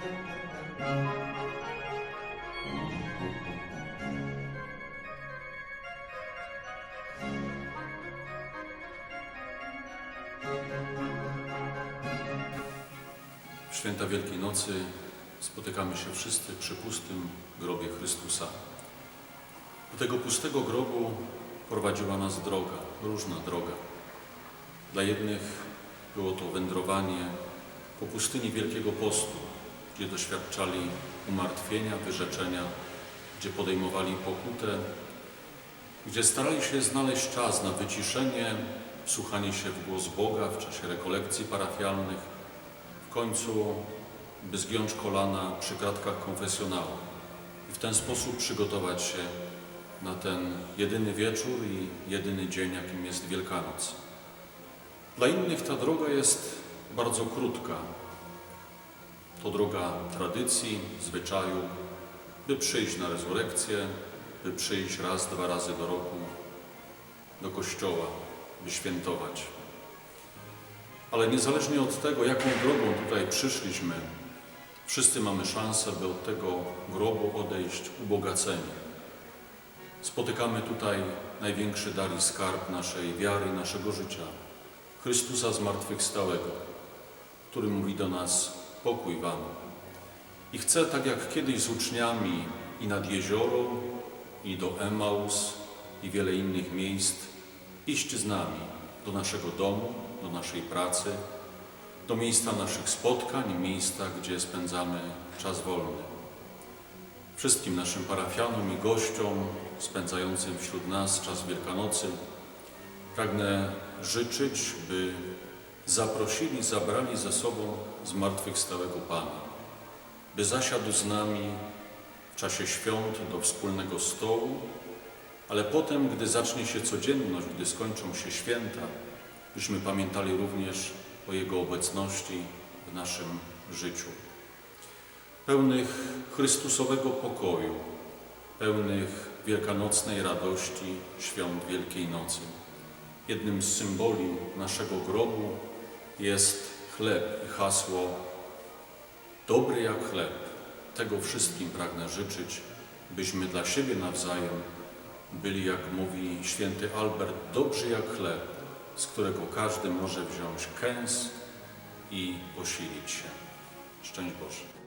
W święta Wielkiej Nocy spotykamy się wszyscy przy pustym grobie Chrystusa. Do tego pustego grobu prowadziła nas droga, różna droga. Dla jednych było to wędrowanie po pustyni Wielkiego Postu, gdzie doświadczali umartwienia, wyrzeczenia, gdzie podejmowali pokutę, gdzie starali się znaleźć czas na wyciszenie, wsłuchanie się w głos Boga w czasie rekolekcji parafialnych, w końcu, by zgiąć kolana przy kratkach konfesjonału i w ten sposób przygotować się na ten jedyny wieczór i jedyny dzień, jakim jest Wielkanoc. Dla innych ta droga jest bardzo krótka. To droga tradycji, zwyczaju, by przyjść na rezurekcję, by przyjść raz, dwa razy do roku do kościoła, by świętować. Ale niezależnie od tego, jaką drogą tutaj przyszliśmy, wszyscy mamy szansę, by od tego grobu odejść ubogaceni. Spotykamy tutaj największy dar i skarb naszej wiary, naszego życia. Chrystusa zmartwychwstałego, który mówi do nas pokój wam. I chce, tak jak kiedyś z uczniami i nad jezioro, i do Emaus, i wiele innych miejsc, iść z nami do naszego domu, do naszej pracy, do miejsca naszych spotkań, miejsca, gdzie spędzamy czas wolny. Wszystkim naszym parafianom i gościom spędzającym wśród nas czas Wielkanocy pragnę życzyć, by zaprosili, zabrali ze sobą zmartwychwstałego Pana, by zasiadł z nami w czasie świąt do wspólnego stołu, ale potem, gdy zacznie się codzienność, gdy skończą się święta, byśmy pamiętali również o Jego obecności w naszym życiu. Pełnych Chrystusowego pokoju, pełnych wielkanocnej radości świąt Wielkiej Nocy. Jednym z symboli naszego grobu jest chleb i hasło dobry jak chleb. Tego wszystkim pragnę życzyć, byśmy dla siebie nawzajem byli, jak mówi święty Albert, dobrzy jak chleb, z którego każdy może wziąć kęs i posilić się. Szczęść Boże.